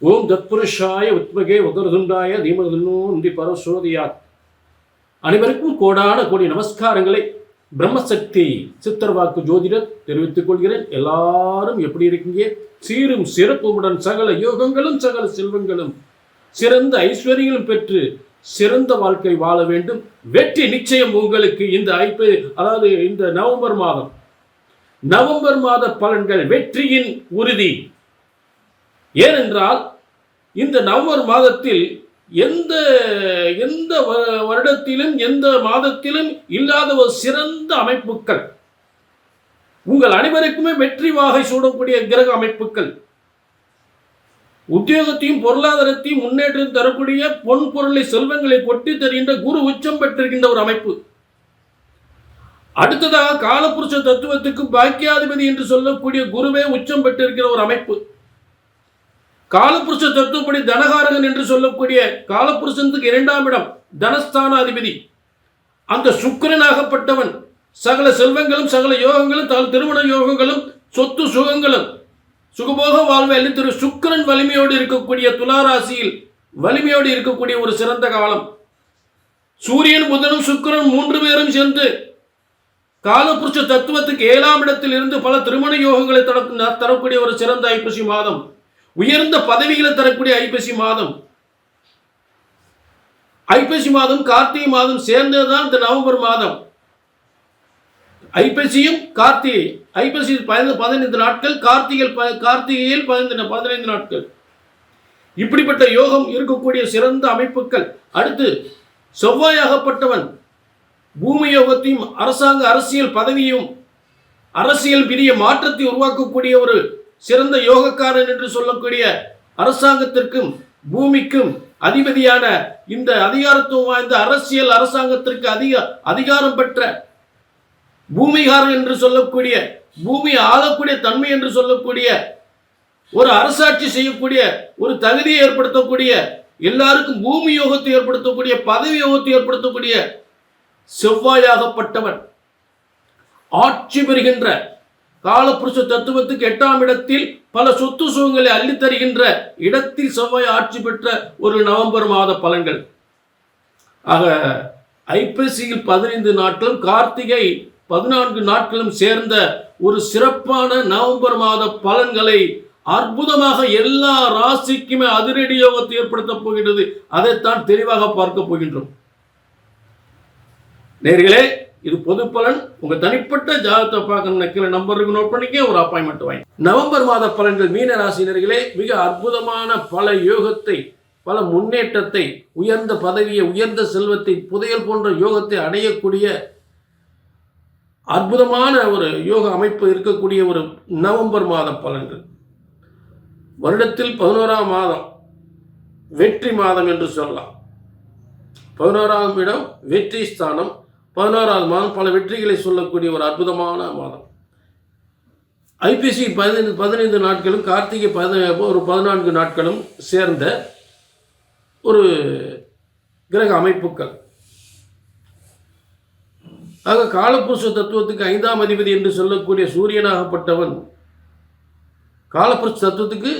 ஓம் தத்புருஷாய உத்மகே உதரதுண்டாய தீமதுன்னோ நந்தி பரசோதியாத். அனைவருக்கும் கோடான கோடி நமஸ்காரங்களை. பிரம்மசக்தி சித்தர்வாக்கு ஜோதிடர் தெரிவித்துக் கொள்கிறேன். எல்லாரும் எப்படி இருக்கீங்க? சீரும் சிறப்புமுடன் சகல யோகங்களும் சகல செல்வங்களும். சிறந்த ஐஸ்வர்யங்களும் பெற்று சிறந்த வாழ்க்கை வாழ வேண்டும். வெற்றி நிச்சயம் உங்களுக்கு இந்த ஐப்பு அதாவது இந்த நவம்பர் மாதம். நவம்பர் மாத பலன்கள் வெற்றியின் உறுதி. ஏனென்றால் இந்த நவம்பர் மாதத்தில் எந்த எந்த வ- வருடத்திலும் எந்த மாதத்திலும் இல்லாத ஒரு சிறந்த அமைப்புகள் உங்கள் அனைவருக்குமே வெற்றி வாகை சூடக்கூடிய கிரக அமைப்புகள் உத்தியோகத்தையும் பொருளாதாரத்தையும் முன்னேற்றம் தரக்கூடிய பொன் பொருளை செல்வங்களை கொட்டி தருகின்ற குரு உச்சம் பெற்றிருக்கின்ற ஒரு அமைப்பு. அடுத்ததாக காலப்புருஷ தத்துவத்துக்கு பாக்கியாதிபதி என்று சொல்லக்கூடிய குருவே உச்சம் பெற்றிருக்கிற ஒரு அமைப்பு. காலபுருஷ தத்துவப்படி தனகாரகன் என்று சொல்லக்கூடிய காலபுருஷனுக்கு இரண்டாம் இடம் தனஸ்தான அதிபதி அந்த சுக்கரனாகப்பட்டவன் சகல செல்வங்களும் சகல யோகங்களும் தகவல் திருமண யோகங்களும் சொத்து சுகங்களும் சுகபோக வாழ்வை திரு சுக்கிரன் வலிமையோடு இருக்கக்கூடிய துளாராசியில் வலிமையோடு இருக்கக்கூடிய ஒரு சிறந்த காலம். சூரியன் புதனும் சுக்கிரன் மூன்று பேரும் சேர்ந்து காலபுருஷ தத்துவத்துக்கு ஏழாம் இடத்தில் இருந்து பல திருமண யோகங்களை தரக்கூடிய ஒரு சிறந்த ஐப்பசி மாதம். உயர்ந்த பதவிகளை தரக்கூடிய ஐப்பசி மாதம். ஐப்பசி மாதம் கார்த்திகை மாதம் சேர்ந்ததுதான் இந்த நவம்பர் மாதம். ஐப்பசியும் கார்த்திகை ஐப்பசி பதினைந்து பதினைந்து நாட்கள் கார்த்திகை ப- கார்த்திகையில் பதினைந்து பதினைந்து நாட்கள். இப்படிப்பட்ட யோகம் இருக்கக்கூடிய சிறந்த அமைப்புகள். அடுத்து செவ்வாயாகப்பட்டவன் பூமி யோகத்தையும் அரசாங்க அரசியல் பதவியும் அரசியல் பெரிய மாற்றத்தை உருவாக்கக்கூடிய ஒரு சிறந்த யோகக்காரன் என்று சொல்லக்கூடிய அரசாங்கத்திற்கும் பூமிக்கும் அதிபதியான இந்த அதிகாரத்துவம் வாய்ந்த அரசியல் அரசாங்கத்திற்கு அதிக அதிகாரம் பெற்ற பூமிகாரன் என்று சொல்லக்கூடிய பூமி ஆளக்கூடிய தன்மை என்று சொல்லக்கூடிய ஒரு அரசாட்சி செய்யக்கூடிய ஒரு தகுதியை ஏற்படுத்தக்கூடிய எல்லாருக்கும் பூமி யோகத்தை ஏற்படுத்தக்கூடிய பதவி யோகத்தை ஏற்படுத்தக்கூடிய செவ்வாயாகப்பட்டவன். ஆட்சி பெறுகின்ற காலப்புருஷ தத்துவத்துக்கு எட்டாம் இடத்தில் பல சொத்து சுகங்களை அள்ளித்தருகின்ற இடத்தில் செவ்வாய் ஆட்சி பெற்ற ஒரு நவம்பர் மாத பலன்கள். ஆக ஐப்பசியில் பதினைந்து நாட்களும் கார்த்திகை பதினான்கு நாட்களும் சேர்ந்த ஒரு சிறப்பான நவம்பர் மாத பலன்களை அற்புதமாக எல்லா ராசிக்குமே அதிரடி யோகத்தை ஏற்படுத்தப் போகின்றது. அதைத்தான் தெளிவாக பார்க்க போகின்றோம். நேர்களே இது பொது பலன். உங்க தனிப்பட்ட ஜாதகத்தை பார்க்கணும்னு கீழே நம்பருக்கு நோட் பண்ணிக்க ஒரு அப்பாயின்மெண்ட் வாங்கி. நவம்பர் மாத பலன்கள் மீன ராசினர்களே மிக அற்புதமான பல யோகத்தை பல முன்னேற்றத்தை உயர்ந்த பதவியை உயர்ந்த செல்வத்தை புதையல் போன்ற யோகத்தை அடையக்கூடிய அற்புதமான ஒரு யோக அமைப்பு இருக்கக்கூடிய ஒரு நவம்பர் மாத பலன்கள். வருடத்தில் பதினோராம் மாதம் வெற்றி மாதம் என்று சொல்லலாம். பதினோராம் இடம் வெற்றி ஸ்தானம் பதினோராவது மாதம் பல வெற்றிகளை சொல்லக்கூடிய ஒரு அற்புதமான மாதம். ஐபிசி பதினைந்து பதினைந்து நாட்களும் கார்த்திகை பத ஒரு பதினான்கு நாட்களும் சேர்ந்த ஒரு கிரக அமைப்புகள். ஆக காலப்புருஷ தத்துவத்துக்கு ஐந்தாம் அதிபதி என்று சொல்லக்கூடிய சூரியனாகப்பட்டவன் காலப்புருஷ தத்துவத்துக்கு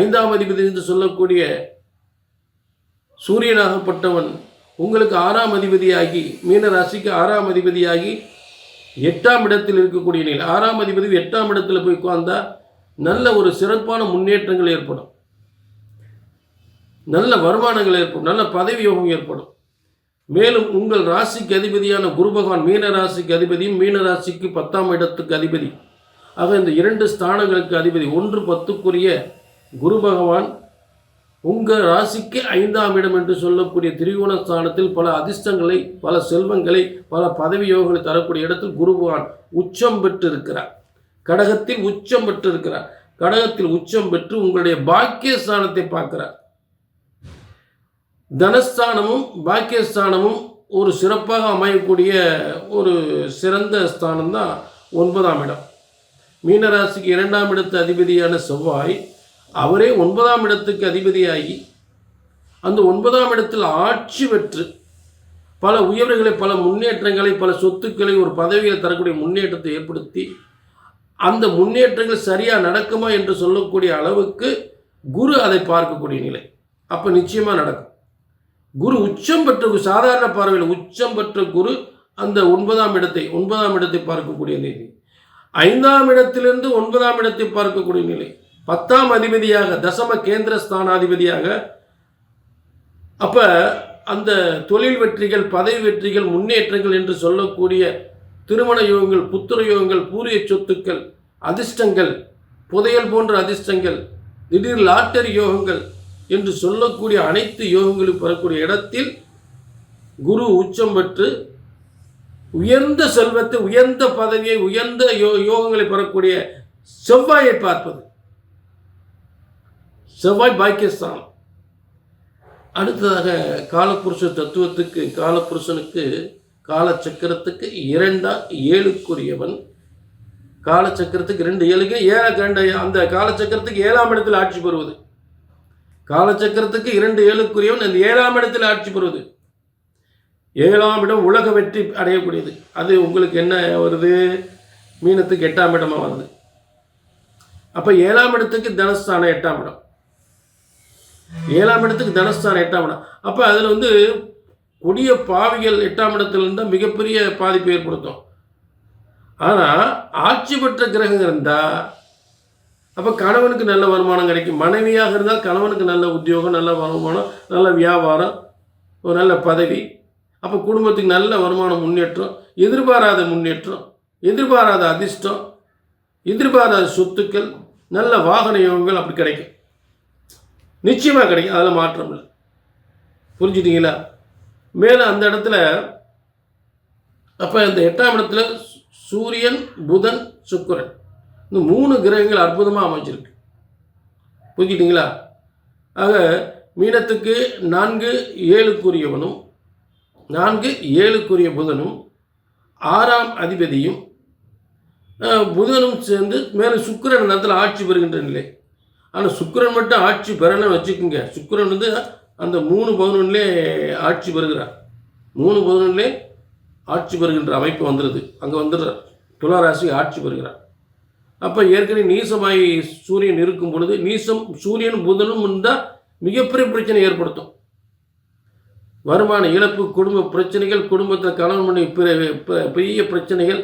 ஐந்தாம் அதிபதி என்று சொல்லக்கூடிய சூரியனாகப்பட்டவன் உங்களுக்கு ஆறாம் அதிபதியாகி மீன ராசிக்கு ஆறாம் அதிபதியாகி எட்டாம் இடத்தில் இருக்கக்கூடிய நிலை. ஆறாம் அதிபதி எட்டாம் இடத்துல போய் உட்கார்ந்தா நல்ல ஒரு சிறப்பான முன்னேற்றங்கள் ஏற்படும். நல்ல வருமானங்கள் ஏற்படும். நல்ல பதவி யோகம் ஏற்படும். மேலும் உங்கள் ராசிக்கு அதிபதியான குரு பகவான் மீன ராசிக்கு அதிபதியும் மீன ராசிக்கு பத்தாம் இடத்துக்கு அதிபதி. ஆக இந்த இரண்டு ஸ்தானங்களுக்கு அதிபதி ஒன்று பத்துக்குரிய குரு பகவான் உங்கள் ராசிக்கு ஐந்தாம் இடம் என்று சொல்லக்கூடிய திரிகோண ஸ்தானத்தில் பல அதிர்ஷ்டங்களை பல செல்வங்களை பல பதவி யோகங்களை தரக்கூடிய இடத்தில் குருபகவான் உச்சம் பெற்று இருக்கிறார் கடகத்தில் உச்சம் பெற்று இருக்கிறார் கடகத்தில் உச்சம் பெற்று உங்களுடைய பாக்கியஸ்தானத்தை பார்க்கிறார். தனஸ்தானமும் பாக்கியஸ்தானமும் ஒரு சிறப்பாக அமையக்கூடிய ஒரு சிறந்த ஸ்தானம் தான் ஒன்பதாம் இடம். மீனராசிக்கு இரண்டாம் இடத்து அதிபதியான செவ்வாய் அவரே ஒன்பதாம் இடத்துக்கு அதிபதியாகி அந்த ஒன்பதாம் இடத்தில் ஆட்சி பெற்று பல உயர்வுகளை பல முன்னேற்றங்களை பல சொத்துக்களை ஒரு பதவியில் தரக்கூடிய முன்னேற்றத்தை ஏற்படுத்தி அந்த முன்னேற்றங்கள் சரியாக நடக்குமா என்று சொல்லக்கூடிய அளவுக்கு குரு அதை பார்க்கக்கூடிய நிலை. அப்போ நிச்சயமாக நடக்கும். குரு உச்சம் பெற்ற சாதாரண பார்வையில் உச்சம் பெற்ற குரு அந்த ஒன்பதாம் இடத்தை ஒன்பதாம் இடத்தை பார்க்கக்கூடிய நிலை. ஐந்தாம் இடத்திலிருந்து ஒன்பதாம் இடத்தை பார்க்கக்கூடிய நிலை. பத்தாம் அதிபதியாக தசம கேந்திர ஸ்தானாதிபதியாக அப்ப அந்த தொழில் வெற்றிகள் பதவி வெற்றிகள் முன்னேற்றங்கள் என்று சொல்லக்கூடிய திருமண யோகங்கள் புத்திர யோகங்கள் பூரிய சொத்துக்கள் அதிர்ஷ்டங்கள் புதையல் போன்ற அதிர்ஷ்டங்கள் திடீர் லாட்டரி யோகங்கள் என்று சொல்லக்கூடிய அனைத்து யோகங்களும் பெறக்கூடிய இடத்தில் குரு உச்சம் பெற்று உயர்ந்த செல்வத்தை உயர்ந்த பதவியை உயர்ந்த யோ யோகங்களை பெறக்கூடிய செவ்வாயை பார்ப்பது. செவ்வாய் பாக்கியஸ்தானம். அடுத்ததாக காலப்புருஷ தத்துவத்துக்கு காலப்புருஷனுக்கு காலச்சக்கரத்துக்கு இரண்டா ஏழுக்குரியவன். காலச்சக்கரத்துக்கு ரெண்டு ஏழுக்கு ஏழ கண்ட அந்த காலச்சக்கரத்துக்கு ஏழாம் இடத்தில் ஆட்சி பெறுவது. காலச்சக்கரத்துக்கு இரண்டு ஏழுக்குரியவன் அந்த ஏழாம் இடத்தில் ஆட்சி பெறுவது. ஏழாம் இடம் உலக வெற்றி அடையக்கூடியது. அது உங்களுக்கு என்ன வருது? மீனத்துக்கு எட்டாம் இடமாக வருது. அப்போ ஏழாம் இடத்துக்கு தனஸ்தானம் எட்டாம் இடம். ஏழாம் இடத்துக்கு தனஸ்தானம் எட்டாம் இடம். அப்போ அதில் வந்து கொடிய பாவிகள் எட்டாம் இடத்துல இருந்தால் மிகப்பெரிய பாதிப்பை ஏற்படுத்தும். ஆனால் ஆட்சி பெற்ற கிரகம் இருந்தால் அப்போ கணவனுக்கு நல்ல வருமானம் கிடைக்கும். மனைவியாக இருந்தால் கணவனுக்கு நல்ல உத்தியோகம் நல்ல வருமானம் நல்ல வியாபாரம் ஒரு நல்ல பதவி. அப்போ குடும்பத்துக்கு நல்ல வருமானம் முன்னேற்றம். எதிர்பாராத முன்னேற்றம் எதிர்பாராத அதிர்ஷ்டம் எதிர்பாராத சொத்துக்கள் நல்ல வாகன யோகங்கள் அப்படி கிடைக்கும். நிச்சயமாக கிடைக்கும். அதில் மாற்றம் இல்லை. புரிஞ்சுட்டீங்களா? மேலே அந்த இடத்துல அப்போ இந்த எட்டாம் இடத்துல சூரியன் புதன் சுக்கிரன். இந்த மூணு கிரகங்கள் அற்புதமாக அமைஞ்சிருக்கு. புரிஞ்சுட்டீங்களா? ஆக மீனத்துக்கு நான்கு ஏழுக்குரியவனும் நான்கு ஏழுக்குரிய புதனும் ஆறாம் அதிபதியும் புதனும் சேர்ந்து மேலும் சுக்கரன் நேரத்தில் ஆட்சி பெறுகின்ற நிலை. ஆனால் சுக்கரன் மட்டும் ஆட்சி பெறணும்னு வச்சுக்கோங்க. சுக்கரன் வந்து அந்த மூணு பவுனிலே ஆட்சி பெறுகிறார். மூணு பவுனிலே ஆட்சி பெறுகின்ற அமைப்பு வந்துடுது அங்கே வந்துடுறார் துளாராசி ஆட்சி பெறுகிறார். அப்போ ஏற்கனவே நீசமாய் சூரியன் இருக்கும் பொழுது நீசம் சூரியன் புதனும் இருந்தால் மிகப்பெரிய பிரச்சனை ஏற்படுத்தும். வருமான இழப்பு குடும்ப பிரச்சனைகள் குடும்பத்தில் கணவன் பண்ணி பெரிய பிரச்சனைகள்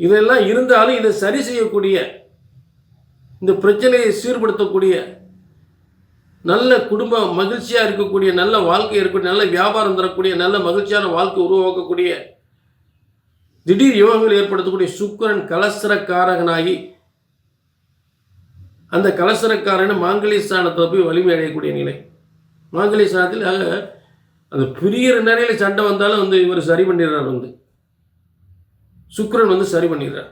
இதெல்லாம் இருந்தாலும் இதை சரி செய்யக்கூடிய இந்த பிரச்சனையை சீர்படுத்தக்கூடிய நல்ல குடும்ப மகிழ்ச்சியாக இருக்கக்கூடிய நல்ல வாழ்க்கை இருக்கக்கூடிய நல்ல வியாபாரம் தரக்கூடிய நல்ல மகிழ்ச்சியான வாழ்க்கை உருவாக்கக்கூடிய திடீர் யோகங்கள் ஏற்படுத்தக்கூடிய சுக்கரன் கலசரக்காரகனாகி அந்த கலசரக்காரனை மாங்கலிய ஸ்தானத்தில் போய் வலிமை அடையக்கூடிய நிலை. மாங்கலிய ஸ்தானத்தில் ஆக அந்த பிரியிற நிலையில் சண்டை வந்தாலும் வந்து இவர் சரி பண்ணிடுறார் வந்து. சுக்கரன் வந்து சரி பண்ணிடுறார்.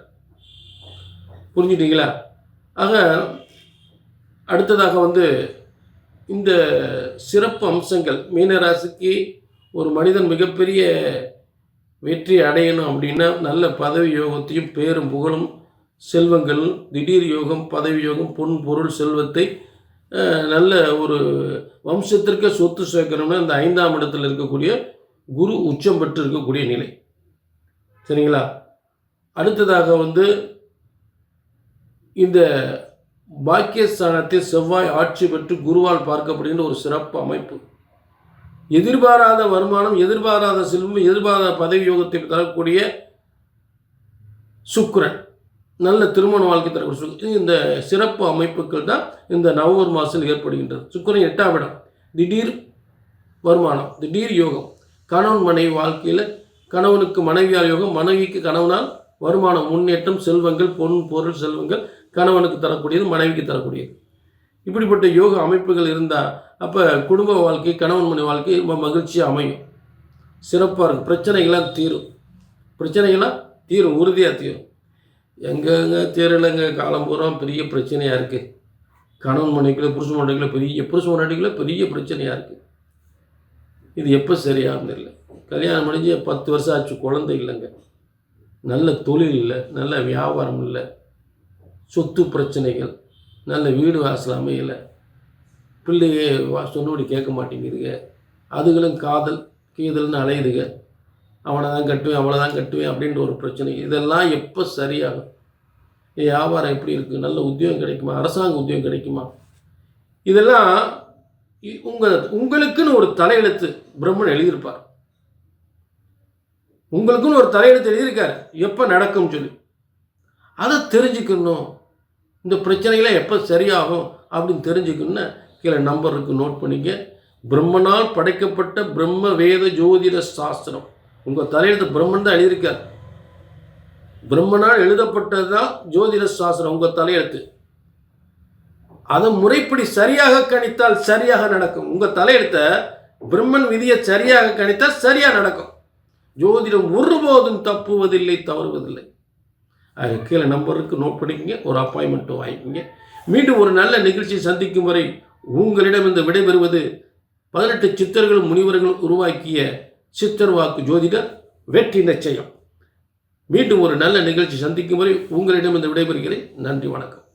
புரிஞ்சுட்டீங்களா? ஆக அடுத்ததாக வந்து இந்த சிறப்பு அம்சங்கள் மீனராசிக்கு ஒரு மனிதன் மிகப்பெரிய வெற்றி அடையணும் அப்படின்னா நல்ல பதவி யோகத்தையும் பேரும் புகழும் செல்வங்கள் திடீர் யோகம் பதவி யோகம் பொன் பொருள் செல்வத்தை நல்ல ஒரு வம்சத்திற்கு சொத்து சேர்க்கணும்னா இந்த ஐந்தாம் இடத்தில் இருக்கக்கூடிய குரு உச்சம் பெற்று இருக்கக்கூடிய நிலை. சரிங்களா? அடுத்ததாக வந்து இந்த பாக்கியஸ்தானத்தை செவ்வாய் ஆட்சி பெற்று குருவால் பார்க்கப்படுகின்ற ஒரு சிறப்பு அமைப்பு. எதிர்பாராத வருமானம் எதிர்பாராத செல்வம் எதிர்பாராத பதவி யோகத்தை தரக்கூடிய சுக்கரன். நல்ல திருமண வாழ்க்கை தரக்கூடிய இந்த சிறப்பு அமைப்புகள் தான் இந்த நவம்பர் மாதத்தில் ஏற்படுகின்றது. சுக்கிரன் எட்டாம் இடம். திடீர் வருமானம் திடீர் யோகம். கணவன் மனைவி வாழ்க்கையில் கணவனுக்கு மனைவியால் யோகம் மனைவிக்கு கணவனால் வருமானம் முன்னேற்றம் செல்வங்கள் பொன் பொருள் செல்வங்கள் கணவனுக்கு தரக்கூடியது மனைவிக்கு தரக்கூடியது. இப்படிப்பட்ட யோக அமைப்புகள் இருந்தால் அப்போ குடும்ப வாழ்க்கை கணவன் மனைவி வாழ்க்கை ரொம்ப மகிழ்ச்சியாக அமையும். சிறப்பாக இருக்கும். பிரச்சனைகள்லாம் தீரும். பிரச்சனைகள்லாம் தீரும் உறுதியாக தீரும். எங்கெங்க தீரலைங்க காலம் பூரா பெரிய பிரச்சனையாக இருக்குது கணவன் மனைவிக்குள்ள புருஷ மனைவிக்குள்ள பெரிய புருஷ மனைவிக்குள்ள பெரிய பிரச்சனையாக இருக்குது இது எப்போ சரியாக தெரியல. கல்யாணம் முடிஞ்சு பத்து வருஷம் ஆச்சு குழந்தை இல்லைங்க. நல்ல தொழில் இல்லை நல்ல வியாபாரம் இல்லை. சொத்து பிரச்சனைகள் நல்ல வீடு வாசல் அமையலை பிள்ளைய வா சொன்னபடி கேட்க மாட்டேங்குதுங்க அதுகளும் காதல் கீதல்னு அலையுதுங்க அவனை தான் கட்டுவேன் அவளை தான் கட்டுவேன் அப்படின்ற ஒரு பிரச்சனை. இதெல்லாம் எப்போ சரியாகும்? வியாபாரம் எப்படி இருக்குது நல்ல உத்தியோகம் கிடைக்குமா? அரசாங்க உத்தியோகம் கிடைக்குமா? இதெல்லாம் இ- உங்களுக்குன்னு ஒரு தலையெழுத்து பிரம்மன் எழுதியிருப்பார். உங்களுக்குன்னு ஒரு தலையெழுத்து எழுதியிருக்காரு. எப்போ நடக்கும்னு சொல்லி. அதை தெரிஞ்சுக்கணும். இந்த பிரச்சனைகளை எப்போ சரியாகும் அப்படின்னு தெரிஞ்சுக்கணும்னு கீழே நம்பர் இருக்குது நோட் பண்ணிக்க. பிரம்மனால் படைக்கப்பட்ட பிரம்ம வேத ஜோதிட சாஸ்திரம். உங்கள் தலையெழுத்து பிரம்மன் தான் எழுதியிருக்கார். பிரம்மனால் எழுதப்பட்டது தான் ஜோதிட சாஸ்திரம் உங்கள் தலையெழுத்து. அதை முறைப்படி சரியாக கணித்தால் சரியாக நடக்கும். உங்கள் தலையெழுத்தை பிரம்மன் விதியை சரியாக கணித்தால் சரியாக நடக்கும். ஜோதிடம் ஒருபோதும் தப்புவதில்லை தவறுவதில்லை. கீழே நம்பருக்கு நோட் பண்ணிக்கங்க ஒரு அப்பாயின்மெண்ட்டும் வாங்கிக்கோங்க. மீண்டும் ஒரு நல்ல நிகழ்ச்சி சந்திக்கும் வரை உங்களிடம் இந்த விடைபெறுவது பதினெட்டு சித்தர்களும் முனிவர்களும் உருவாக்கிய சித்தர் வாக்கு ஜோதிடர் வெற்றி நிச்சயம். மீண்டும் ஒரு நல்ல நிகழ்ச்சி சந்திக்கும் வரை உங்களிடம் இந்த விடைபெறுகிறேன். நன்றி வணக்கம்.